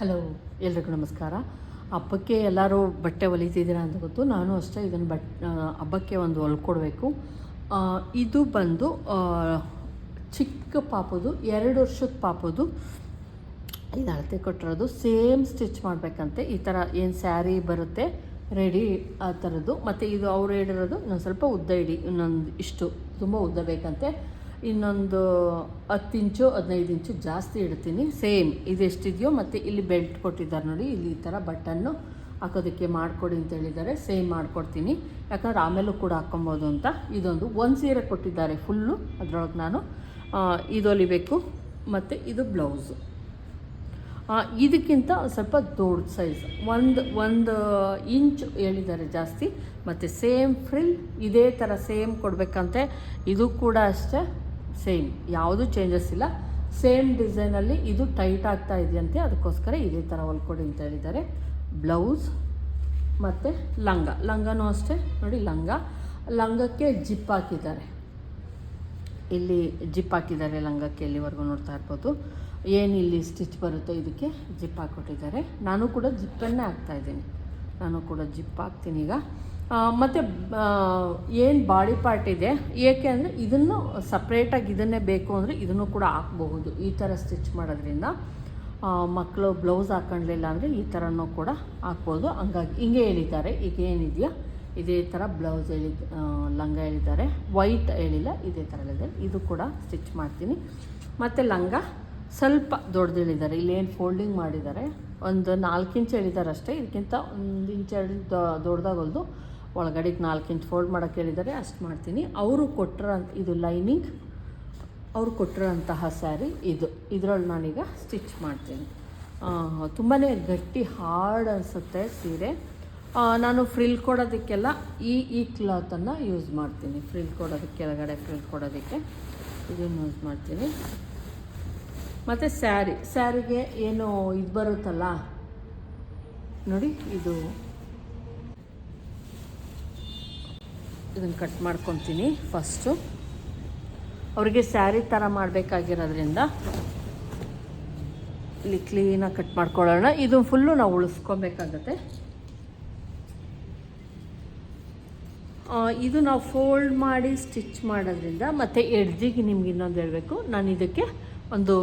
Hello, ಎಲ್ರಿಗೂ ನಮಸ್ಕಾರ. ಹಬ್ಬಕ್ಕೆ ಎಲ್ಲರೂ ಬಟ್ಟೆ ಹೊಲಿತಿದ್ದೀರಾ ಅಂತ ಗೊತ್ತು. ನಾನು ಅಷ್ಟೇ ಇದನ್ನು ಬಟ್ ಹಬ್ಬಕ್ಕೆ ಒಂದು ಹೊಲ್ಕೊಡ್ಬೇಕು ಇದು ಬಂದು ಚಿಕ್ಕ ಪಾಪದು, ಎರಡು ವರ್ಷದ ಪಾಪದು ಇದು ಅಳತೆ ಕೊಟ್ಟಿರೋದು. ಸೇಮ್ ಸ್ಟಿಚ್ ಮಾಡಬೇಕಂತೆ. ಈ ಥರ ಏನು ಸ್ಯಾರಿ ಬರುತ್ತೆ, ರೆಡಿ ಆ ಥರದ್ದು ಮತ್ತು ಇದು ಅವ್ರು ಹೇಳಿರೋದು ಇನ್ನೊಂದು ಸ್ವಲ್ಪ ಉದ್ದ ಇಡಿ ಇನ್ನೊಂದು ಇಷ್ಟು, ತುಂಬ ಉದ್ದ ಬೇಕಂತೆ. ಇನ್ನೊಂದು ಹತ್ತು ಇಂಚು, ಹದಿನೈದು ಇಂಚು ಜಾಸ್ತಿ ಇಡ್ತೀನಿ. ಸೇಮ್ ಇದೆಷ್ಟಿದೆಯೋ ಮತ್ತು ಇಲ್ಲಿ ಬೆಲ್ಟ್ ಕೊಟ್ಟಿದ್ದಾರೆ ನೋಡಿ, ಇಲ್ಲಿ ಈ ಥರ ಬಟನ್ನು ಹಾಕೋದಕ್ಕೆ ಮಾಡಿಕೊಡಿ ಅಂತ ಹೇಳಿದ್ದಾರೆ. ಸೇಮ್ ಮಾಡಿಕೊಡ್ತೀನಿ. ಯಾಕಂದ್ರೆ ಆಮೇಲೂ ಕೂಡ ಹಾಕ್ಕೊಬೋದು ಅಂತ. ಇದೊಂದು ಒಂದು ಸೀರೆ ಕೊಟ್ಟಿದ್ದಾರೆ ಫುಲ್ಲು ಅದರೊಳಗೆ ನಾನು. ಇದೊಲಿಬೇಕು ಮತ್ತು ಇದು ಬ್ಲೌಸು. ಇದಕ್ಕಿಂತ ಸ್ವಲ್ಪ ದೊಡ್ಡ ಸೈಜ್. ಒಂದು ಒಂದು ಇಂಚ್ ಹೇಳಿದ್ದಾರೆ ಜಾಸ್ತಿ. ಮತ್ತು ಸೇಮ್ ಫ್ರಿಲ್, ಇದೇ ಥರ ಸೇಮ್ ಕೊಡಬೇಕಂತೆ. ಇದು ಕೂಡ ಅಷ್ಟೇ. ಸೇಮ್ ಯಾವುದೂ ಚೇಂಜಸ್ ಇಲ್ಲ. ಸೇಮ್ ಡಿಸೈನಲ್ಲಿ ಇದು ಟೈಟ್ ಆಗ್ತಾ ಇದೆಯಂತೆ. ಅದಕ್ಕೋಸ್ಕರ ಇದೇ ಥರ ಹೊಲ್ಕೊಡಿ ಅಂತ ಹೇಳಿದ್ದಾರೆ. ಬ್ಲೌಸ್ ಮತ್ತು ಲಂಗ. ಲಂಗನೂ ಅಷ್ಟೇ. ನೋಡಿ, ಲಂಗ. ಲಂಗಕ್ಕೆ ಜಿಪ್ ಹಾಕಿದ್ದಾರೆ. ಇಲ್ಲಿ ಜಿಪ್ ಹಾಕಿದ್ದಾರೆ ಲಂಗಕ್ಕೆ ಇಲ್ಲಿವರೆಗೂ ನೋಡ್ತಾ ಇರ್ಬೋದು. ಏನು ಇಲ್ಲಿ ಸ್ಟಿಚ್ ಬರುತ್ತೋ ಇದಕ್ಕೆ? ಜಿಪ್ ಹಾಕ್ಕೊಟ್ಟಿದ್ದಾರೆ. ನಾನು ಕೂಡ ಜಿಪ್ಪನ್ನೇ ಹಾಕ್ತಾ ಇದ್ದೀನಿ. ನಾನು ಕೂಡ ಜಿಪ್ ಹಾಕ್ತೀನಿ ಈಗ. ಮತ್ತು ಏನು ಬಾಡಿ ಪಾರ್ಟ್ ಇದೆ, ಏಕೆ ಅಂದರೆ ಇದನ್ನು ಸಪ್ರೇಟಾಗಿ ಇದನ್ನೇ ಬೇಕು ಅಂದರೆ ಇದನ್ನು ಕೂಡ ಹಾಕ್ಬಹುದು. ಈ ಥರ ಸ್ಟಿಚ್ ಮಾಡೋದ್ರಿಂದ ಮಕ್ಕಳು ಬ್ಲೌಸ್ ಹಾಕ್ಕೊಳ್ಳಿಲ್ಲ ಅಂದರೆ ಈ ಥರನೂ ಕೂಡ ಹಾಕ್ಬೋದು. ಹಂಗಾಗಿ ಹಿಂಗೆ ಹೇಳಿದ್ದಾರೆ. ಈಗ ಏನಿದೆಯಾ? ಇದೇ ಥರ ಬ್ಲೌಸ್ ಹೇಳಿ ಲಂಗ ಹೇಳಿದ್ದಾರೆ. ವೈಟ್ ಹೇಳಿಲ್ಲ, ಇದೇ ಥರ ಹೇಳಿದ್ದಾರೆ. ಇದು ಕೂಡ ಸ್ಟಿಚ್ ಮಾಡ್ತೀನಿ. ಮತ್ತು ಲಂಗ ಸ್ವಲ್ಪ ದೊಡ್ಡದು ಹೇಳಿದ್ದಾರೆ. ಇಲ್ಲೇನು ಫೋಲ್ಡಿಂಗ್ ಮಾಡಿದ್ದಾರೆ? ಒಂದು ನಾಲ್ಕು ಇಂಚ್ ಹೇಳಿದ್ದಾರೆ ಅಷ್ಟೇ. ಇದಕ್ಕಿಂತ ಒಂದು ಇಂಚ್ ಎರಡು ದೊಡ್ಡದಾಗೋದು ಒಳಗಡೆಗೆ ನಾಲ್ಕು ಇಂಚ್ ಫೋಲ್ಡ್ ಮಾಡೋಕ್ಕೆ ಹೇಳಿದ್ದಾರೆ, ಅಷ್ಟು ಮಾಡ್ತೀನಿ. ಅವರು ಕೊಟ್ಟರ ಇದು ಲೈನಿಂಗ್ ಅವರು ಕೊಟ್ಟಿರೋಂತಹ ಸ್ಯಾರಿ ಇದು. ಇದರಲ್ಲಿ ನಾನೀಗ ಸ್ಟಿಚ್ ಮಾಡ್ತೀನಿ. ತುಂಬಾ ಗಟ್ಟಿ ಹಾರ್ಡ್ ಅನಿಸುತ್ತೆ ಸೀರೆ. ನಾನು ಫ್ರಿಲ್ ಕೊಡೋದಕ್ಕೆಲ್ಲ ಈ ಈ ಕ್ಲಾತನ್ನು ಯೂಸ್ ಮಾಡ್ತೀನಿ. ಫ್ರಿಲ್ ಕೊಡೋದಕ್ಕೆ, ಕೆಳಗಡೆ ಫ್ರಿಲ್ ಕೊಡೋದಕ್ಕೆ ಇದನ್ನು ಯೂಸ್ ಮಾಡ್ತೀನಿ. ಮತ್ತು ಸ್ಯಾರಿ ಸ್ಯಾರಿಗೆ ಏನು ಇದು ಬರುತ್ತಲ್ಲ? ನೋಡಿ, ಇದು ಇದನ್ನು ಕಟ್ ಮಾಡ್ಕೊತೀನಿ ಫಸ್ಟು ಅವರಿಗೆ ಸ್ಯಾರಿ ಥರ ಮಾಡಬೇಕಾಗಿರೋದ್ರಿಂದ ಇಲ್ಲಿ ಕ್ಲೀನಾಗಿ ಕಟ್ ಮಾಡ್ಕೊಳ್ಳೋಣ. ಇದು ಫುಲ್ಲು ನಾವು ಉಳಿಸ್ಕೊಬೇಕಾಗತ್ತೆ. ಇದು ನಾವು ಫೋಲ್ಡ್ ಮಾಡಿ ಸ್ಟಿಚ್ ಮಾಡೋದ್ರಿಂದ ಮತ್ತು ಎಡ್ಜಿಗೆ ನಿಮ್ಗೆ ಇನ್ನೊಂದು ಹೇಳಬೇಕು. ನಾನು ಇದಕ್ಕೆ ಒಂದು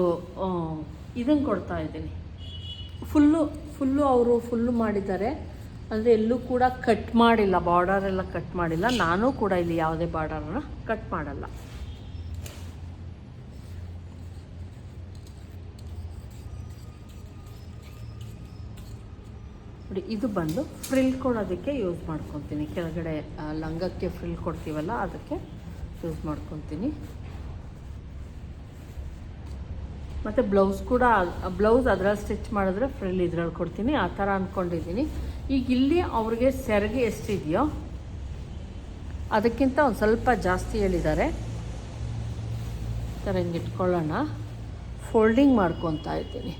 ಇದನ್ನು ಕೊಡ್ತಾ ಇದ್ದೀನಿ. ಫುಲ್ಲು ಫುಲ್ಲು ಅವರು ಫುಲ್ಲು ಮಾಡಿದ್ದಾರೆ. ಅಂದರೆ ಎಲ್ಲೂ ಕೂಡ ಕಟ್ ಮಾಡಿಲ್ಲ ಬಾರ್ಡರ್ ಎಲ್ಲ ಕಟ್ ಮಾಡಿಲ್ಲ. ನಾನು ಕೂಡ ಇಲ್ಲಿ ಯಾವುದೇ ಬಾರ್ಡರನ್ನ ಕಟ್ ಮಾಡಲ್ಲ. ನೋಡಿ, ಇದು ಬಂದು ಫ್ರಿಲ್ ಕೊಡೋದಕ್ಕೆ ಯೂಸ್ ಮಾಡ್ಕೊತೀನಿ. ಕೆಳಗಡೆ ಲಂಗಕ್ಕೆ ಫ್ರಿಲ್ ಕೊಡ್ತೀವಲ್ಲ, ಅದಕ್ಕೆ ಯೂಸ್ ಮಾಡ್ಕೊತೀನಿ. ಮತ್ತು ಬ್ಲೌಸ್ ಕೂಡ ಬ್ಲೌಸ್ ಅದರಲ್ಲಿ ಸ್ಟಿಚ್ ಮಾಡಿದ್ರೆ ಫ್ರಿಲ್ ಇದ್ರಲ್ಲಿ ಕೊಡ್ತೀನಿ. ಆ ಥರ ಅಂದ್ಕೊಂಡಿದ್ದೀನಿ ಈಗ ಇಲ್ಲಿ ಅವ್ರಿಗೆ ಸೆರಗೆ ಎಷ್ಟಿದೆಯೋ ಅದಕ್ಕಿಂತ ಒಂದು ಸ್ವಲ್ಪ ಜಾಸ್ತಿ ಹೇಳಿದ್ದಾರೆ. ಸರ್ ಹಿಂಗೆ ಇಟ್ಕೊಳ್ಳೋಣ. ಫೋಲ್ಡಿಂಗ್ ಮಾಡ್ಕೊತಾ ಇದ್ದೀನಿ.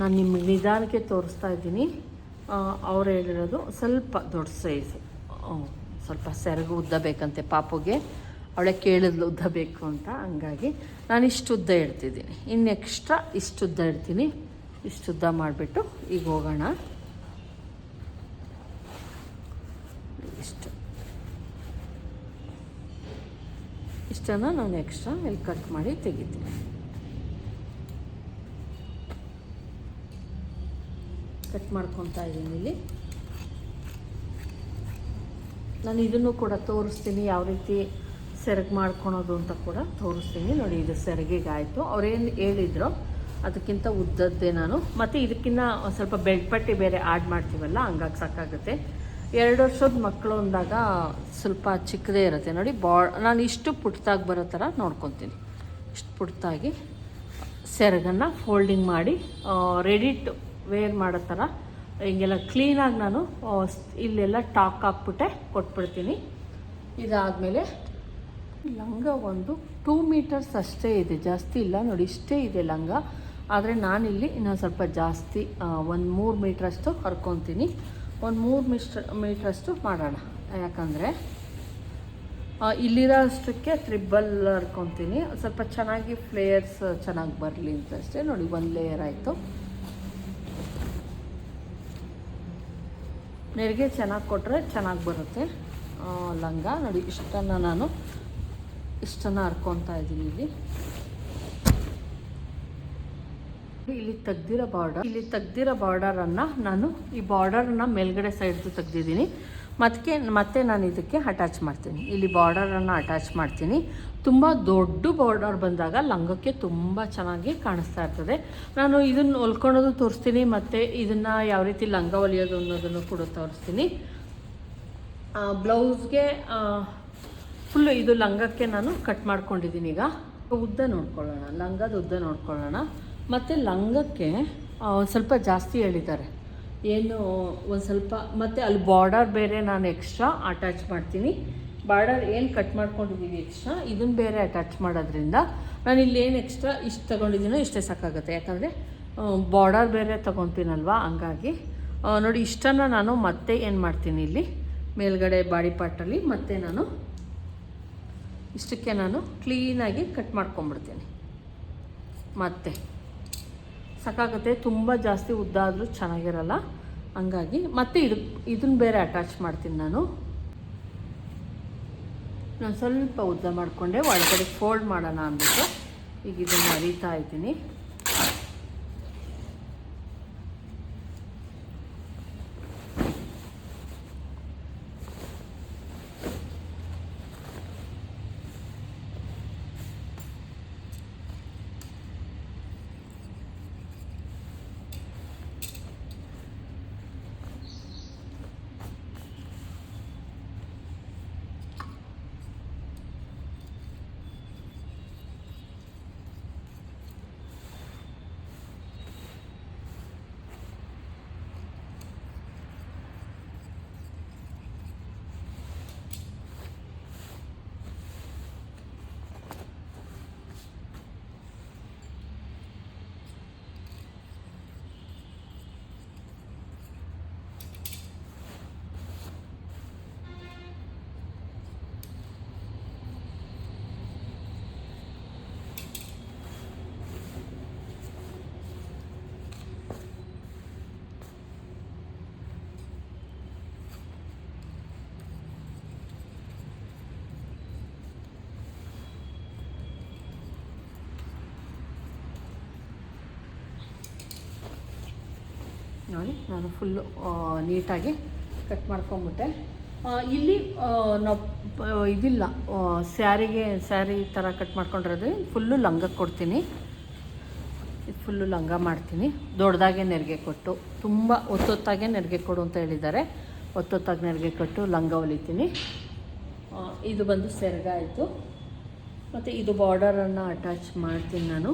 ನಾನು ನಿಮಗೆ ನಿಧಾನಕ್ಕೆ ತೋರಿಸ್ತಾ ಇದ್ದೀನಿ. ಅವ್ರು ಹೇಳಿರೋದು ಸ್ವಲ್ಪ ದೊಡ್ಡ ಸೈಜ್ ಸ್ವಲ್ಪ ಸೆರಗು ಉದ್ದ ಬೇಕಂತೆ ಪಾಪುಗೆ. ಅವಳೆ ಕೇಳಿದ್ಲು, ಉದ್ದ ಬೇಕು ಅಂತ. ಹಂಗಾಗಿ ನಾನು ಇಷ್ಟು ಉದ್ದ ಇಡ್ತಿದ್ದೀನಿ. ಇನ್ನು ಎಕ್ಸ್ಟ್ರಾ ಇಷ್ಟು ಉದ್ದ ಇಡ್ತೀನಿ. ಇಷ್ಟು ಉದ್ದ ಮಾಡಿಬಿಟ್ಟು ಈಗ ಹೋಗೋಣ. ಇಷ್ಟು. ಇಷ್ಟನ್ನು ನಾನು ಎಕ್ಸ್ಟ್ರಾ ಇಲ್ಲಿ ಕಟ್ ಮಾಡಿ ತೆಗಿತೀನಿ. ಕಟ್ ಮಾಡ್ಕೊತಾ ಇದ್ದೀನಿ ಇಲ್ಲಿ. ನಾನು ಇದನ್ನು ಕೂಡ ತೋರಿಸ್ತೀನಿ ಯಾವ ರೀತಿ ಸೆರಗು ಮಾಡ್ಕೊಳೋದು ಅಂತ ಕೂಡ ತೋರಿಸ್ತೀನಿ. ನೋಡಿ, ಇದು ಸೆರಗಿಗಾಯಿತು. ಅವ್ರೇನು ಹೇಳಿದ್ರು, ಅದಕ್ಕಿಂತ ಉದ್ದದ್ದೇ ನಾನು. ಮತ್ತು ಇದಕ್ಕಿಂತ ಸ್ವಲ್ಪ ಬೆಳ್ಪಟ್ಟಿ ಪಟ್ಟಿ ಬೇರೆ ಆ್ಯಡ್ ಮಾಡ್ತೀವಲ್ಲ, ಹಂಗಾಗಿ ಸಾಕಾಗುತ್ತೆ. ಎರಡು ವರ್ಷದ ಮಕ್ಕಳು ಅಂದಾಗ ಸ್ವಲ್ಪ ಚಿಕ್ಕದೇ ಇರುತ್ತೆ. ನೋಡಿ ಬಾ ನಾನು ಇಷ್ಟು ಪುಟ್ಟದಾಗಿ ಬರೋ ಥರ ನೋಡ್ಕೊತೀನಿ. ಇಷ್ಟು ಪುಟ್ಟದಾಗಿ ಸೆರಗನ್ನು ಫೋಲ್ಡಿಂಗ್ ಮಾಡಿ ರೆಡಿ ಟು ವೇರ್ ಮಾಡೋ ಥರ ಹಿಂಗೆಲ್ಲ ಕ್ಲೀನಾಗಿ ನಾನು ಇಲ್ಲೆಲ್ಲ ಟಾಕ್ ಹಾಕ್ಬಿಟ್ಟೆ, ಕೊಟ್ಬಿಡ್ತೀನಿ. ಇದಾದಮೇಲೆ ಲಂಗ ಒಂದು ಟೂ ಮೀಟರ್ಸ್ ಅಷ್ಟೇ ಇದೆ, ಜಾಸ್ತಿ ಇಲ್ಲ. ನೋಡಿ, ಇಷ್ಟೇ ಇದೆ ಲಂಗ. ಆದರೆ ನಾನಿಲ್ಲಿ ಇನ್ನೊಂದು ಸ್ವಲ್ಪ ಜಾಸ್ತಿ ಒಂದು ಮೂರು ಮೀಟ್ರಷ್ಟು ಹರ್ಕೊತೀನಿ. ಒಂದು ಮೂರು ಮಿಸ್ಟ್ರ್, ಮೀಟ್ರಷ್ಟು ಮಾಡೋಣ. ಯಾಕಂದರೆ ಇಲ್ಲಿರೋ ಅಷ್ಟಕ್ಕೆ ತ್ರಿಬಲ್ ಹರ್ಕೊತೀನಿ. ಸ್ವಲ್ಪ ಚೆನ್ನಾಗಿ ಫ್ಲೇಯರ್ಸ್ ಚೆನ್ನಾಗಿ ಬರಲಿ ಅಂತ ಅಷ್ಟೇ ನೋಡಿ, ಒಂದು ಲೇಯರ್ ಆಯಿತು. ನೆರಿಗೆ ಚೆನ್ನಾಗಿ ಕೊಟ್ಟರೆ ಚೆನ್ನಾಗಿ ಬರುತ್ತೆ ಲಂಗ. ನೋಡಿ, ಇಷ್ಟನ್ನು ನಾನು ಇಷ್ಟನ್ನು ಹರ್ಕೊತಾ ಇದ್ದೀನಿ ಇಲ್ಲಿ. ಇಲ್ಲಿ ತೆಗ್ದಿರೋ ಬಾರ್ಡರ್ ಇಲ್ಲಿ ತೆಗ್ದಿರೋ ಬಾರ್ಡರನ್ನು ನಾನು ಈ ಬಾರ್ಡರನ್ನು ಮೇಲ್ಗಡೆ ಸೈಡ್ದು ತೆಗ್ದಿದ್ದೀನಿ. ಮತ್ತೆ ಮತ್ತೆ ನಾನು ಇದಕ್ಕೆ ಅಟ್ಯಾಚ್ ಮಾಡ್ತೀನಿ. ಇಲ್ಲಿ ಬಾರ್ಡರನ್ನು ಅಟ್ಯಾಚ್ ಮಾಡ್ತೀನಿ. ತುಂಬ ದೊಡ್ಡ ಬಾರ್ಡರ್ ಬಂದಾಗ ಲಂಗಕ್ಕೆ ತುಂಬ ಚೆನ್ನಾಗಿ ಕಾಣಿಸ್ತಾ ಇರ್ತದೆ. ನಾನು ಇದನ್ನು ಹೊಲ್ಕೊಳೋದು ತೋರಿಸ್ತೀನಿ, ಮತ್ತು ಇದನ್ನು ಯಾವ ರೀತಿ ಲಂಗ ಹೊಲಿಯೋದು ಅನ್ನೋದನ್ನು ಕೂಡ ತೋರಿಸ್ತೀನಿ. ಬ್ಲೌಸ್ಗೆ ಫುಲ್ಲು ಇದು ಲಂಗಕ್ಕೆ ನಾನು ಕಟ್ ಮಾಡ್ಕೊಂಡಿದ್ದೀನಿ ಈಗ. ಉದ್ದ ನೋಡ್ಕೊಳ್ಳೋಣ. ಲಂಗದ ಉದ್ದ ನೋಡ್ಕೊಳ್ಳೋಣ. ಮತ್ತು ಲಂಗಕ್ಕೆ ಒಂದು ಸ್ವಲ್ಪ ಜಾಸ್ತಿ ಹೇಳಿದ್ದಾರೆ. ಏನು, ಒಂದು ಸ್ವಲ್ಪ, ಮತ್ತು ಅಲ್ಲಿ ಬಾರ್ಡರ್ ಬೇರೆ ನಾನು ಎಕ್ಸ್ಟ್ರಾ ಅಟ್ಯಾಚ್ ಮಾಡ್ತೀನಿ. ಬಾರ್ಡರ್ ಏನು ಕಟ್ ಮಾಡ್ಕೊಂಡಿದ್ದೀವಿ ಎಕ್ಸ್ಟ್ರಾ ಇದನ್ನು ಬೇರೆ ಅಟ್ಯಾಚ್ ಮಾಡೋದ್ರಿಂದ ನಾನು ಇಲ್ಲಿ ಏನು ಎಕ್ಸ್ಟ್ರಾ ಇಷ್ಟು ತೊಗೊಂಡಿದ್ದೀನೋ ಇಷ್ಟೇ ಸಾಕಾಗುತ್ತೆ. ಯಾಕಂದರೆ ಬಾರ್ಡರ್ ಬೇರೆ ತೊಗೊತೀನಲ್ವಾ? ಹಂಗಾಗಿ ನೋಡಿ ಇಷ್ಟನ್ನು ನಾನು ಮತ್ತೆ ಏನು ಮಾಡ್ತೀನಿ ಇಲ್ಲಿ? ಮೇಲ್ಗಡೆ ಬಾಡಿ ಪಾರ್ಟಲ್ಲಿ ಮತ್ತೆ ನಾನು ಇಷ್ಟಕ್ಕೆ ನಾನು ಕ್ಲೀನಾಗಿ ಕಟ್ ಮಾಡ್ಕೊಂಬಿಡ್ತೀನಿ ಮತ್ತೆ ಸಾಕಾಗುತ್ತೆ, ತುಂಬ ಜಾಸ್ತಿ ಉದ್ದ ಆದರೂ ಚೆನ್ನಾಗಿರಲ್ಲ. ಹಂಗಾಗಿ ಮತ್ತೆ ಇದು, ಇದನ್ನು ಬೇರೆ ಅಟ್ಯಾಚ್ ಮಾಡ್ತೀನಿ ನಾನು. ನಾನು ಸ್ವಲ್ಪ ಉದ್ದ ಮಾಡಿಕೊಂಡೆ, ಒಳಗಡೆ ಫೋಲ್ಡ್ ಮಾಡೋಣ ಅಂದ್ಬಿಟ್ಟು ಈಗ ಇದನ್ನು ಅರಿತಾ ಇದ್ದೀನಿ. ನೋಡಿ, ನಾನು ಫುಲ್ಲು ನೀಟಾಗಿ ಕಟ್ ಮಾಡ್ಕೊಂಬಿಟ್ಟೆ. ಇಲ್ಲಿ ನಾವು ಇದಿಲ್ಲ ಸ್ಯಾರಿಗೆ, ಸ್ಯಾರಿ ಥರ ಕಟ್ ಮಾಡ್ಕೊಂಡಿರೋದು. ಫುಲ್ಲು ಲಂಗ ಕೊಡ್ತೀನಿ. ಇದು ಫುಲ್ಲು ಲಂಗ ಮಾಡ್ತೀನಿ. ದೊಡ್ಡದಾಗೆ ನೆರಿಗೆ ಕೊಟ್ಟು, ತುಂಬ ಒತ್ತೊತ್ತಾಗೆ ನೆರಿಗೆ ಕೊಡು ಅಂತ ಹೇಳಿದ್ದಾರೆ. ಒತ್ತೊತ್ತಾಗಿ ನೆರಿಗೆ ಕೊಟ್ಟು ಲಂಗ ಹೊಲಿತೀನಿ. ಇದು ಬಂದು ಸೆರಗ ಆಯಿತು ಮತ್ತು ಇದು ಬಾರ್ಡರನ್ನು ಅಟ್ಯಾಚ್ ಮಾಡ್ತೀನಿ ನಾನು.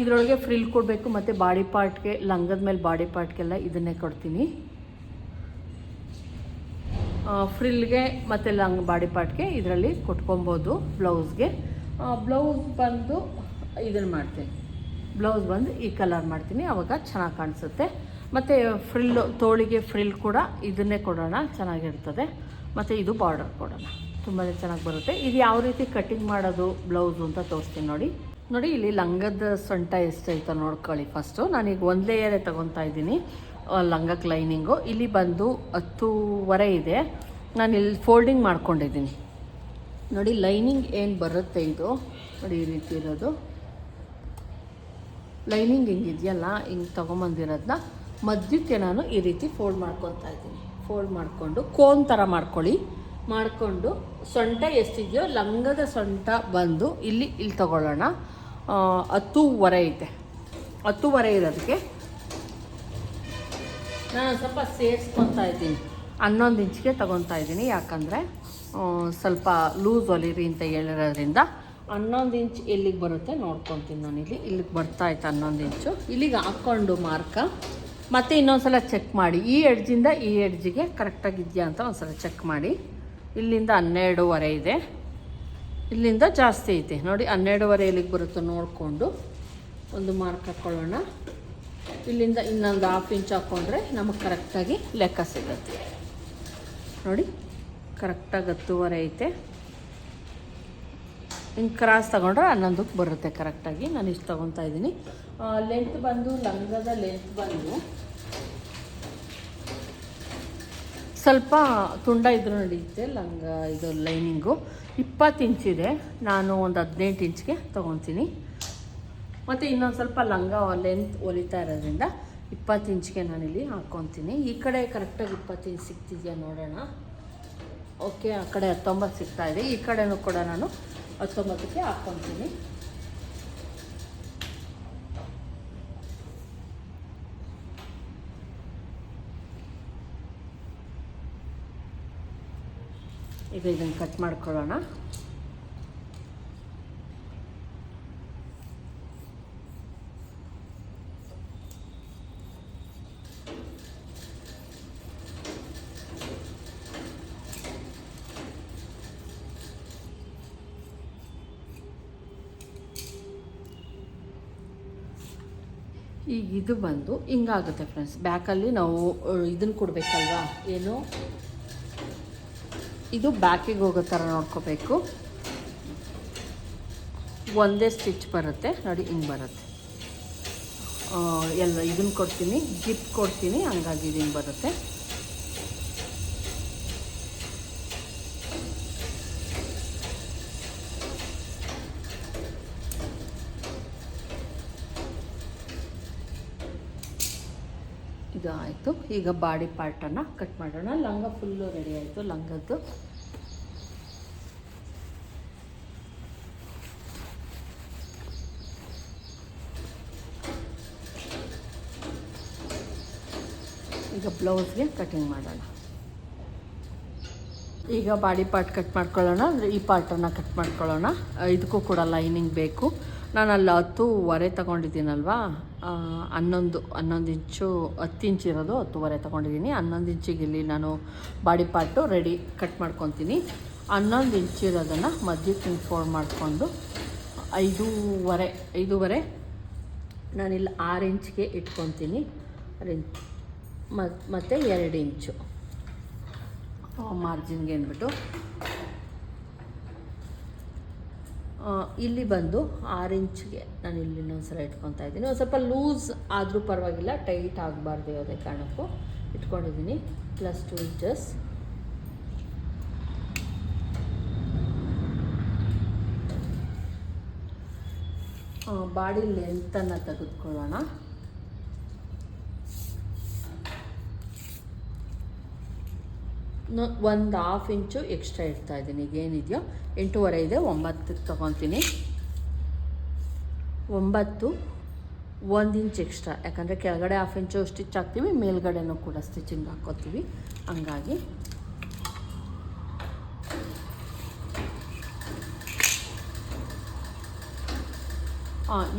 ಇದರೊಳಗೆ ಫ್ರಿಲ್ ಕೊಡಬೇಕು, ಮತ್ತು ಬಾಡಿ ಪಾರ್ಟ್ಗೆ ಲಂಗದ ಮೇಲೆ ಬಾಡಿ ಪಾರ್ಟ್ಗೆಲ್ಲ ಇದನ್ನೇ ಕೊಡ್ತೀನಿ. ಫ್ರಿಲ್ಗೆ ಮತ್ತು ಲಂಗ್, ಬಾಡಿ ಪಾರ್ಟ್ಗೆ ಇದರಲ್ಲಿ ಕೊಟ್ಕೊಬೋದು ಬ್ಲೌಸ್ಗೆ ಬ್ಲೌಸ್ ಬಂದು ಇದನ್ನು ಮಾಡ್ತೀನಿ. ಬ್ಲೌಸ್ ಬಂದು ಈ ಕಲರ್ ಮಾಡ್ತೀನಿ ಆವಾಗ ಚೆನ್ನಾಗಿ ಕಾಣಿಸುತ್ತೆ. ಮತ್ತು ಫ್ರಿಲ್ಲು ತೋಳಿಗೆ ಫ್ರಿಲ್ ಕೂಡ ಇದನ್ನೇ ಕೊಡೋಣ, ಚೆನ್ನಾಗಿರ್ತದೆ. ಮತ್ತು ಇದು ಬಾರ್ಡರ್ ಕೊಡೋಣ. ತುಂಬಾ ಚೆನ್ನಾಗಿ ಬರುತ್ತೆ. ಇದು ಯಾವ ರೀತಿ ಕಟ್ಟಿಂಗ್ ಮಾಡೋದು ಬ್ಲೌಸು ಅಂತ ತೋರಿಸ್ತೀನಿ ನೋಡಿ. ನೋಡಿ, ಇಲ್ಲಿ ಲಂಗದ ಸೊಂಟ ಎಷ್ಟೈತ ನೋಡ್ಕೊಳ್ಳಿ ಫಸ್ಟು ನಾನೀಗ ಒಂದು ಲೇಯರೇ ತೊಗೊತಾ ಇದ್ದೀನಿ ಲಂಗಕ್ ಲಂಗಕ್ಕೆ ಲೈನಿಂಗು ಇಲ್ಲಿ ಬಂದು ಹತ್ತೂವರೆ ಇದೆ. ನಾನು ಇಲ್ಲಿ ಫೋಲ್ಡಿಂಗ್ ಮಾಡ್ಕೊಂಡಿದ್ದೀನಿ. ನೋಡಿ ಲೈನಿಂಗ್ ಏನು ಬರುತ್ತೆ ಇದು? ನೋಡಿ, ಈ ರೀತಿ ಇರೋದು. ಲೈನಿಂಗ್ ಹಿಂಗಿದೆಯಲ್ಲ ಹಿಂಗೆ ತೊಗೊಂಬಂದಿರೋದನ್ನ ಮಧ್ಯಕ್ಕೆ ನಾನು ಈ ರೀತಿ ಫೋಲ್ಡ್ ಮಾಡ್ಕೊತಾ ಇದ್ದೀನಿ. ಫೋಲ್ಡ್ ಮಾಡಿಕೊಂಡು ಕೋನ್ ಥರ ಮಾಡ್ಕೊಳ್ಳಿ. ಮಾಡಿಕೊಂಡು, ಸೊಂಟ ಎಷ್ಟಿದೆಯೋ, ಲಂಗದ ಸೊಂಟ ಬಂದು ಇಲ್ಲಿ ಇಲ್ಲಿ ತಗೊಳ್ಳೋಣ. ಹತ್ತೂವರೆ ಐತೆ. ಹತ್ತೂವರೆ ಇರೋದಕ್ಕೆ ನಾನು ಸ್ವಲ್ಪ ಸೇರಿಸ್ಕೊತಾ ಇದ್ದೀನಿ. ಹನ್ನೊಂದು ಇಂಚಿಗೆ ತಗೊತಾ ಇದ್ದೀನಿ, ಯಾಕಂದರೆ ಸ್ವಲ್ಪ ಲೂಸ್ ಹೊಲಿರಿ ಅಂತ ಹೇಳಿರೋದ್ರಿಂದ. ಹನ್ನೊಂದು ಇಂಚ್ ಎಲ್ಲಿಗೆ ಬರುತ್ತೆ, ನೋಡ್ಕೊತೀನಿ ನಾನು ಇಲ್ಲಿ. ಇಲ್ಲಿಗೆ ಬರ್ತಾ ಇತ್ತು ಹನ್ನೊಂದು ಇಂಚು. ಇಲ್ಲಿಗೆ ಹಾಕ್ಕೊಂಡು ಮಾರ್ಕ. ಮತ್ತು ಇನ್ನೊಂದ್ಸಲ ಚೆಕ್ ಮಾಡಿ. ಈ ಎಡ್ಜಿಂದ ಈ ಎಡ್ಜಿಗೆ ಕರೆಕ್ಟಾಗಿದೆಯಾ ಅಂತ ಒಂದ್ಸಲ ಚೆಕ್ ಮಾಡಿ. ಇಲ್ಲಿಂದ ಹನ್ನೆರಡೂವರೆ ಇದೆ. ಇಲ್ಲಿಂದ ಜಾಸ್ತಿ ಐತೆ. ನೋಡಿ ಹನ್ನೆರಡುವರೆ ಎಲ್ಲಿಗೆ ಬರುತ್ತೋ ನೋಡಿಕೊಂಡು. ಒಂದು ಮಾರ್ಕ್ ಹಾಕ್ಕೊಳ್ಳೋಣ ಇಲ್ಲಿಂದ ಇನ್ನೊಂದು ಹಾಫ್ ಇಂಚ್ ಹಾಕ್ಕೊಂಡ್ರೆ ನಮಗೆ ಕರೆಕ್ಟಾಗಿ ಲೆಕ್ಕ ಸಿಗುತ್ತೆ. ನೋಡಿ ಕರೆಕ್ಟಾಗಿ ಹತ್ತುವರೆ ಐತೆ. ಹಿಂಗೆ ಕ್ರಾಸ್ ತೊಗೊಂಡ್ರೆ ಹನ್ನೊಂದಕ್ಕೆ ಬರುತ್ತೆ ಕರೆಕ್ಟಾಗಿ ನಾನು ಇಷ್ಟು ತೊಗೊತಾ ಇದ್ದೀನಿ. ಲೆಂತ್ ಬಂದು ಲಂಗದ ಲೆಂತ್ ಬಂದು ಸ್ವಲ್ಪ ತುಂಡ ಇದ್ರೂ ನಡೆಯುತ್ತೆ ಲಂಗ ಇದು ಲೈನಿಂಗು. ಇಪ್ಪತ್ತು ಇಂಚಿದೆ ನಾನು ಒಂದು ಹದಿನೆಂಟು ಇಂಚ್ಗೆ ತೊಗೊತೀನಿ. ಮತ್ತು ಇನ್ನೊಂದು ಸ್ವಲ್ಪ ಲಂಗ ಲೆಂತ್ ಹೊಲಿತಾ ಇರೋದ್ರಿಂದ ಇಪ್ಪತ್ತು ಇಂಚ್ಗೆ ನಾನಿಲ್ಲಿ ಹಾಕ್ಕೊತೀನಿ ಈ ಕಡೆ ಕರೆಕ್ಟಾಗಿ ಇಪ್ಪತ್ತು ಇಂಚ್ ಸಿಗ್ತಿದೆಯಾ ನೋಡೋಣ. ಓಕೆ ಆ ಕಡೆ ಹತ್ತೊಂಬತ್ತು ಸಿಗ್ತಾ ಇದೆ. ಈ ಕಡೆನೂ ಕೂಡ ನಾನು ಹತ್ತೊಂಬತ್ತಕ್ಕೆ ಹಾಕ್ಕೊತೀನಿ ಈಗ ಇದನ್ನು ಕಟ್ ಮಾಡ್ಕೊಳ್ಳೋಣ. ಈಗ ಇದು ಬಂದು ಹಿಂಗಾಗುತ್ತೆ ಫ್ರೆಂಡ್ಸ್ ಬ್ಯಾಕಲ್ಲಿ ನಾವು ಇದನ್ನು ಕೊಡಬೇಕಲ್ವಾ? ಏನು? ಇದು ಬ್ಯಾಕಿಗೆ ಹೋಗೋ ಥರ ನೋಡ್ಕೋಬೇಕು. ಒಂದೇ ಸ್ಟಿಚ್ ಬರುತ್ತೆ, ನೋಡಿ ಹಿಂಗೆ ಬರುತ್ತೆ. ಎಲ್ಲ ಇದನ್ನು ಕೊಡ್ತೀನಿ, ಜಿಪ್ ಕೊಡ್ತೀನಿ, ಹಂಗಾಗಿ ಇದು ಹಿಂಗೆ ಬರುತ್ತೆ ಇದು ಆಯಿತು ಈಗ ಬಾಡಿ ಪಾರ್ಟನ್ನು ಕಟ್ ಮಾಡೋಣ. ಲಂಗ ಫುಲ್ಲು ರೆಡಿ ಆಯಿತು, ಲಂಗದ್ದು. ಈಗ ಬ್ಲೌಸ್ಗೆ ಕಟಿಂಗ್ ಮಾಡೋಣ. ಈಗ ಬಾಡಿ ಪಾರ್ಟ್ ಕಟ್ ಮಾಡ್ಕೊಳ್ಳೋಣ, ಅಂದರೆ ಈ ಪಾರ್ಟನ್ನು ಕಟ್ ಮಾಡ್ಕೊಳ್ಳೋಣ. ಇದಕ್ಕೂ ಕೂಡ ಲೈನಿಂಗ್ ಬೇಕು. ನಾನು ಅಲ್ಲಿ ಹತ್ತೂವರೆ ತೊಗೊಂಡಿದ್ದೀನಲ್ವಾ? ಹನ್ನೊಂದು ಹನ್ನೊಂದು ಇಂಚು ಹತ್ತು ಇಂಚ್ ಇರೋದು ಹತ್ತುವರೆ ತೊಗೊಂಡಿದ್ದೀನಿ. ಹನ್ನೊಂದು ಇಂಚಿಗೆ ಇಲ್ಲಿ ನಾನು ಬಾಡಿ ಪಾರ್ಟು ರೆಡಿ ಕಟ್ ಮಾಡ್ಕೊತೀನಿ. ಹನ್ನೊಂದು ಇಂಚ್ ಇರೋದನ್ನು ಮಧ್ಯಕ್ಕೆ ಫೋಲ್ಡ್ ಮಾಡಿಕೊಂಡು ಐದೂವರೆ ಐದೂವರೆ ನಾನಿಲ್ಲಿ ಆರು ಇಂಚ್ಗೆ ಇಟ್ಕೊತೀನಿ. ಮತ್ತು ಎರಡು ಇಂಚು. ಮಾರ್ಜಿನ್ಗೆ ಅಂದ್ಬಿಟ್ಟು ಆ, ಇಲ್ಲಿ ಬಂದು ಆರು ಇಂಚ್ಗೆ ನಾನು ಇಲ್ಲಿ ಇನ್ನೊಂದ್ಸಲ ಇಟ್ಕೊತಾ ಇದ್ದೀನಿ. ಒಂದು ಸ್ವಲ್ಪ ಲೂಸ್ ಆದರೂ ಪರವಾಗಿಲ್ಲ, ಟೈಟ್ ಆಗಬಾರ್ದು ಯಾವುದೇ ಕಾರಣಕ್ಕೂ ಇಟ್ಕೊಂಡಿದ್ದೀನಿ. ಪ್ಲಸ್ ಟು ಇಂಚಸ್ ಬಾಡಿ ಲೆಂತನ್ನು ತೆಗೆದುಕೊಳ್ಳೋಣ. ಒಂದು ಹಾಫ್ ಇಂಚು ಎಕ್ಸ್ಟ್ರಾ ಇಡ್ತಾ ಇದ್ದೀನಿ. ಈಗ ಏನಿದೆಯೋ? ಎಂಟೂವರೆ ಇದೆ ಒಂಬತ್ತಕ್ಕೆ ತೊಗೊತೀನಿ. ಒಂಬತ್ತು, ಒಂದು ಇಂಚ್ ಎಕ್ಸ್ಟ್ರಾ ಯಾಕಂದರೆ ಕೆಳಗಡೆ ಹಾಫ್ ಇಂಚು ಸ್ಟಿಚ್ ಹಾಕ್ತೀವಿ, ಮೇಲ್ಗಡೆನೂ ಕೂಡ ಸ್ಟಿಚಿಂಗ್ ಹಾಕ್ಕೋತೀವಿ ಹಂಗಾಗಿ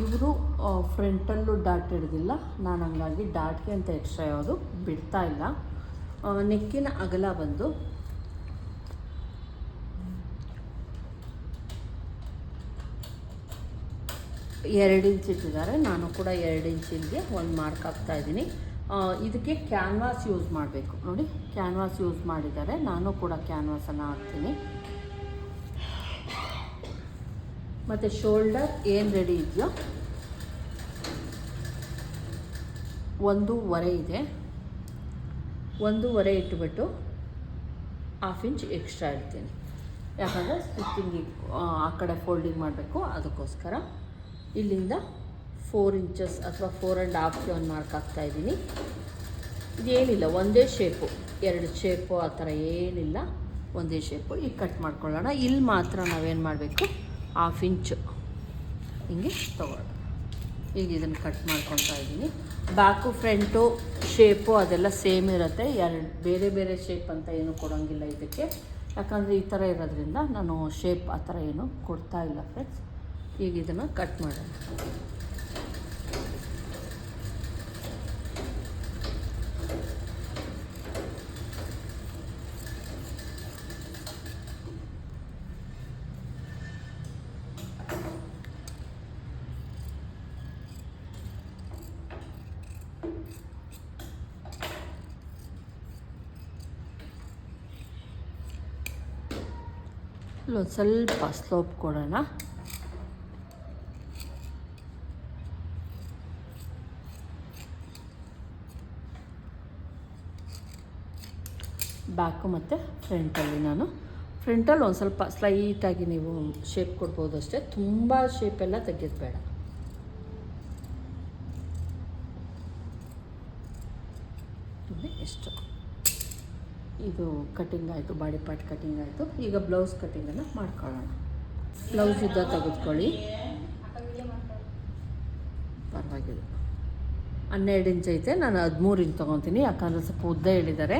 ಇವರು ಫ್ರಂಟಲ್ಲೂ ಡಾಟ್ ಹಿಡ್ದಿಲ್ಲ. ನಾನು ಹಂಗಾಗಿ ಡಾಟ್ಗೆ ಅಂತ ಎಕ್ಸ್ಟ್ರಾ ಯಾವುದು ಬಿಡ್ತಾ ಇಲ್ಲ. ನೆಕ್ಕಿನ ಅಗಲ ಬಂದು ಎರಡು ಇಂಚ್ ಇಟ್ಟಿದ್ದಾರೆ. ನಾನು ಕೂಡ ಎರಡು ಇಂಚಿಗೆ ಒಂದು ಮಾರ್ಕ್ ಹಾಕ್ತಾ ಇದ್ದೀನಿ. ಇದಕ್ಕೆ ಕ್ಯಾನ್ವಾಸ್ ಯೂಸ್ ಮಾಡಬೇಕು. ನೋಡಿ, ಕ್ಯಾನ್ವಾಸ್ ಯೂಸ್ ಮಾಡಿದ್ದಾರೆ. ನಾನು ಕೂಡ ಕ್ಯಾನ್ವಾಸನ್ನು ಹಾಕ್ತೀನಿ. ಮತ್ತು ಶೋಲ್ಡರ್ ಏನು ರೆಡಿ ಇದೆಯೋ? ಒಂದೂವರೆ ಇದೆ. ಒಂದೂವರೆ ಇಟ್ಬಿಟ್ಟು ಹಾಫ್ ಇಂಚ್ ಎಕ್ಸ್ಟ್ರಾ ಇಡ್ತೀನಿ. ಯಾಕಂದರೆ ಸ್ಟಿಚಿಂಗಿಗೆ ಆ ಕಡೆ ಫೋಲ್ಡಿಂಗ್ ಮಾಡಬೇಕು, ಅದಕ್ಕೋಸ್ಕರ ಇಲ್ಲಿಂದ ಫೋರ್ ಇಂಚಸ್ ಅಥವಾ ಫೋರ್ ಆ್ಯಂಡ್ ಹಾಫ್ಗೆ ಒಂದು ಮಾರ್ಕ್ ಹಾಕ್ತಾ ಇದ್ದೀನಿ. ಇದೇನಿಲ್ಲ, ಒಂದೇ ಶೇಪು ಎರಡು ಶೇಪು ಆ ಥರ ಏನಿಲ್ಲ, ಒಂದೇ ಶೇಪು ಈಗ ಕಟ್ ಮಾಡ್ಕೊಳ್ಳೋಣ. ಇಲ್ಲಿ ಮಾತ್ರ ನಾವೇನು ಮಾಡಬೇಕು? ಹಾಫ್ ಇಂಚು ಹಿಂಗೆ ತಗೊಳ್ಳೋಣ. ಈಗ ಇದನ್ನು ಕಟ್ ಮಾಡ್ಕೊತಾ ಇದ್ದೀನಿ. ಬ್ಯಾಕು ಫ್ರಂಟು, ಶೇಪು ಅದೆಲ್ಲ ಸೇಮ್ ಇರುತ್ತೆ. ಎರಡು, ಬೇರೆ ಬೇರೆ ಶೇಪ್ ಅಂತ ಏನು ಕೊಡೋಂಗಿಲ್ಲ ಇದಕ್ಕೆ. ಯಾಕಂದರೆ ಈ ಥರ ಇರೋದ್ರಿಂದ ನಾನು ಶೇಪ್ ಆ ಥರ ಏನು ಕೊಡ್ತಾ ಇಲ್ಲ ಫ್ರೆಂಡ್ಸ್ ಈಗ ಇದನ್ನು ಕಟ್ ಮಾಡೋಣ. ಇಲ್ಲೊಂದು ಸ್ವಲ್ಪ ಸ್ಲೋಪ್ ಕೊಡೋಣ. ಬ್ಯಾಕು ಮತ್ತು ಫ್ರಂಟಲ್ಲಿ ನಾನು. ಫ್ರಂಟಲ್ಲಿ ಒಂದು ಸ್ವಲ್ಪ ಸ್ಲೈಟಾಗಿ ನೀವು ಶೇಪ್ ಕೊಡ್ಬೋದು ಅಷ್ಟೇ. ತುಂಬ ಶೇಪೆಲ್ಲ ತೆಗೆಯೋದು ಬೇಡ ನೋಡಿ ಎಷ್ಟು ಇದು ಕಟಿಂಗ್ ಆಯಿತು ಬಾಡಿ ಪಾರ್ಟ್ ಕಟಿಂಗ್ ಆಯಿತು. ಈಗ ಬ್ಲೌಸ್ ಕಟಿಂಗನ್ನು ಮಾಡ್ಕೊಳ್ಳೋಣ. ಬ್ಲೌಸ್ ಇದ್ದ ತೆಗೆದುಕೊಳ್ಳಿ. ಪರವಾಗಿಲ್ಲ. ಹನ್ನೆರಡು ಇಂಚ್ ಐತೆ, ನಾನು ಹದಿಮೂರು ಇಂಚ್ ತೊಗೊತೀನಿ, ಯಾಕಂದರೆ ಸ್ವಲ್ಪ ಉದ್ದ ಹೇಳಿದ್ದಾರೆ.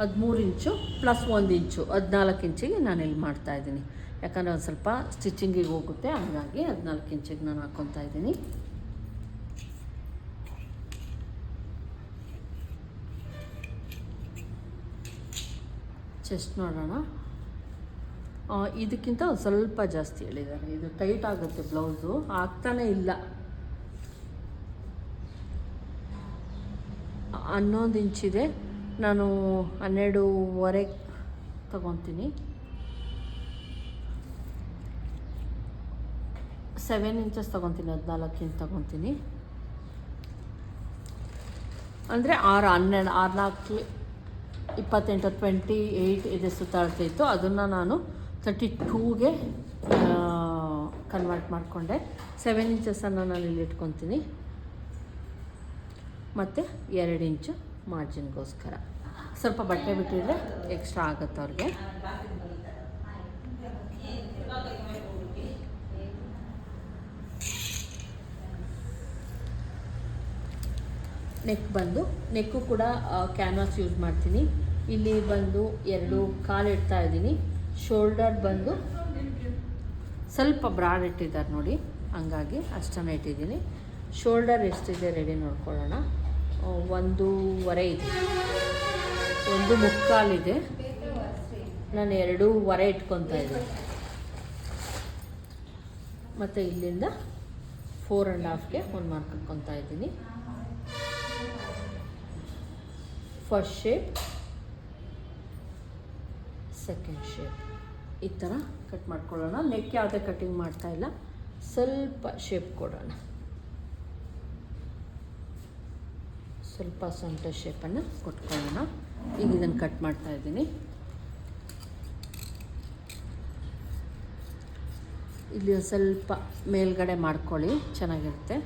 ಹದಿಮೂರು ಇಂಚು ಪ್ಲಸ್ ಒಂದು ಇಂಚು, ಹದಿನಾಲ್ಕು ಇಂಚಿಗೆ ನಾನು ಇಲ್ಲಿ ಮಾಡ್ತಾಯಿದ್ದೀನಿ ಯಾಕಂದರೆ ಒಂದು ಸ್ವಲ್ಪ ಸ್ಟಿಚಿಂಗಿಗೆ ಹೋಗುತ್ತೆ, ಹಾಗಾಗಿ ಹದಿನಾಲ್ಕು ಇಂಚಿಗೆ ನಾನು ಹಾಕ್ಕೊತಾ ಇದ್ದೀನಿ. ಚೆಸ್ಟ್ ನೋಡೋಣ. ಇದಕ್ಕಿಂತ ಸ್ವಲ್ಪ ಜಾಸ್ತಿ ಹೇಳಿದ್ದಾರೆ. ಇದು ಟೈಟ್ ಆಗುತ್ತೆ ಬ್ಲೌಸು. ಆಗ್ತಾನೇ ಇಲ್ಲ. ಹನ್ನೊಂದು ಇಂಚಿದೆ ನಾನು ಹನ್ನೆರಡೂವರೆ ತಗೊತೀನಿ. ಸೆವೆನ್ ಇಂಚಸ್ ತೊಗೊತೀನಿ. ಹದಿನಾಲ್ಕು ಇಂಚ್ ತೊಗೊತೀನಿ. ಅಂದರೆ ಆರು ಹನ್ನೆರಡು ಆರು ನಾಲ್ಕು ಇಪ್ಪತ್ತೆಂಟು ಟ್ವೆಂಟಿ ಏಯ್ಟ್ ಇದೆ ಸುತ್ತಾಡ್ತಿತ್ತು ಅದನ್ನು ನಾನು ತರ್ಟಿ ಟೂಗೆ ಕನ್ವರ್ಟ್ ಮಾಡಿಕೊಂಡೆ. ಸೆವೆನ್ ಇಂಚಸನ್ನು ನಾನು ಇಲ್ಲಿ ಇಟ್ಕೊತೀನಿ. ಮತ್ತು ಎರಡು ಇಂಚು ಮಾರ್ಜಿನ್ಗೋಸ್ಕರ ಸ್ವಲ್ಪ ಬಟ್ಟೆ ಬಿಟ್ಟಿದ್ರೆ ಎಕ್ಸ್ಟ್ರಾ ಆಗುತ್ತೆ ಅವ್ರಿಗೆ. ನೆಕ್ ಬಂದು, ನೆಕ್ಕು ಕೂಡ ಕ್ಯಾನ್ವಾಸ್ ಯೂಸ್ ಮಾಡ್ತೀನಿ. ಇಲ್ಲಿ ಬಂದು ಎರಡು ಕಾಲು ಇಡ್ತಾ ಇದ್ದೀನಿ. ಶೋಲ್ಡರ್ ಬಂದು ಸ್ವಲ್ಪ ಬ್ರಾಡ್ ಇಟ್ಟಿದ್ದಾರೆ ನೋಡಿ, ಹಂಗಾಗಿ ಅಷ್ಟನ್ನು ಇಟ್ಟಿದ್ದೀನಿ. ಶೋಲ್ಡರ್ ಎಷ್ಟಿದೆ ರೆಡಿ ನೋಡ್ಕೊಳ್ಳೋಣ. ಒಂದೂವರೆ ಇದೆ. ಒಂದು ಮುಕ್ಕಾಲಿದೆ ನಾನು ಎರಡೂವರೆ ಇಟ್ಕೊತಾ ಇದ್ದೀನಿ. ಮತ್ತು ಇಲ್ಲಿಂದ ಫೋರ್ ಆ್ಯಂಡ್ ಹಾಫ್ಗೆ ಒಂದು ಮಾರ್ಕ್ ಹಾಕ್ಕೊತಾ ಇದ್ದೀನಿ. ಫಸ್ಟ್ ಶೇಪ್ ಸೆಕೆಂಡ್ ಶೇಪ್ ಈ ಥರ ಕಟ್ ಮಾಡ್ಕೊಳ್ಳೋಣ. ನೆಕ್ ಯಾವುದೇ ಕಟಿಂಗ್ ಮಾಡ್ತಾ ಇಲ್ಲ. ಸ್ವಲ್ಪ ಶೇಪ್ ಕೊಡೋಣ. ಸ್ವಲ್ಪ ಸೊಂಟ ಶೇಪನ್ನು ಕೊಟ್ಕೊಳ್ಳೋಣ. ಈಗ ಇದನ್ನು ಕಟ್ ಮಾಡ್ತಾ ಇದ್ದೀನಿ. ಇಲ್ಲಿ ಸ್ವಲ್ಪ ಮೇಲ್ಗಡೆ ಮಾಡ್ಕೊಳ್ಳಿ. ಚೆನ್ನಾಗಿರುತ್ತೆ.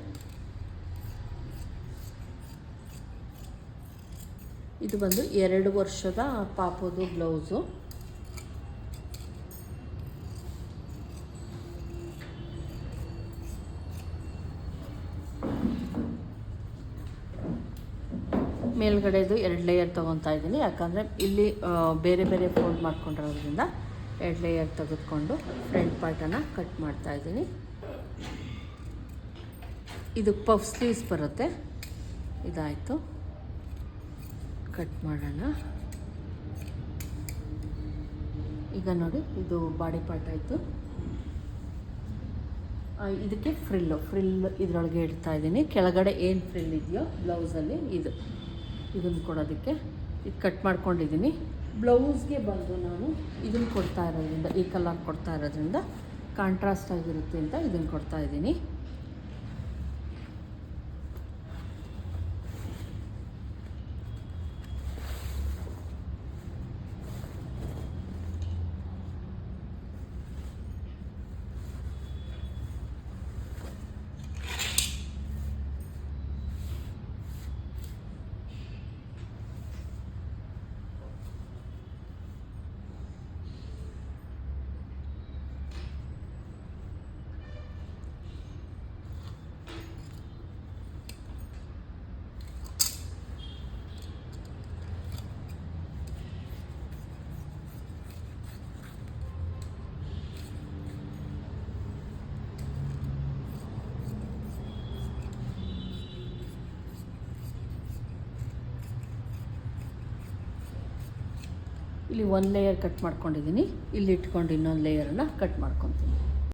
ಇದು ಬಂದು ಎರಡು ವರ್ಷದ ಪಾಪದು ಬ್ಲೌಸು. ಮೇಲ್ಗಡೆದು ಎರಡು ಲೇಯರ್ ತೊಗೊತಾ ಇದ್ದೀನಿ. ಯಾಕಂದರೆ ಇಲ್ಲಿ ಬೇರೆ ಬೇರೆ ಫೋಲ್ಡ್ ಮಾಡ್ಕೊಂಡಿರೋದ್ರಿಂದ ಎರಡು ಲೇಯರ್ ತೆಗೆದುಕೊಂಡು ಫ್ರಂಟ್ ಪಾರ್ಟನ್ನು ಕಟ್ ಮಾಡ್ತಾ ಇದ್ದೀನಿ. ಇದು ಪಫ್ ಸ್ಲೀವ್ಸ್ ಬರುತ್ತೆ. ಇದಾಯಿತು. ಕಟ್ ಮಾಡೋಣ. ಈಗ ನೋಡಿ, ಇದು ಬಾಡಿ ಪಾರ್ಟ್ ಆಯಿತು. ಇದಕ್ಕೆ ಫ್ರಿಲ್ಲು ಫ್ರಿಲ್ ಇದರೊಳಗೆ ಇಡ್ತಾ ಇದ್ದೀನಿ. ಕೆಳಗಡೆ ಏನು ಫ್ರಿಲ್ ಇದೆಯೋ ಬ್ಲೌಸಲ್ಲಿ ಇದು. ಇದನ್ನು ಕೊಡೋದಕ್ಕೆ. ಇದು ಕಟ್ ಮಾಡ್ಕೊಂಡಿದ್ದೀನಿ. ಬ್ಲೌಸ್ಗೆ ಬಂದು ನಾನು ಇದನ್ನು ಕೊಡ್ತಾ ಇರೋದ್ರಿಂದ, ಈ ಕಲರ್ ಕೊಡ್ತಾ ಇರೋದ್ರಿಂದ ಕಾಂಟ್ರಾಸ್ಟ್ ಆಗಿರುತ್ತೆ ಅಂತ ಇದನ್ನು ಕೊಡ್ತಾ ಇದ್ದೀನಿ. ಇಲ್ಲಿ ಒಂದು ಲೇಯರ್ ಕಟ್ ಮಾಡ್ಕೊಂಡಿದ್ದೀನಿ ಇಲ್ಲಿ ಇಟ್ಕೊಂಡು ಇನ್ನೊಂದು ಲೇಯರನ್ನು ಕಟ್ ಮಾಡ್ಕೊತೀನಿ.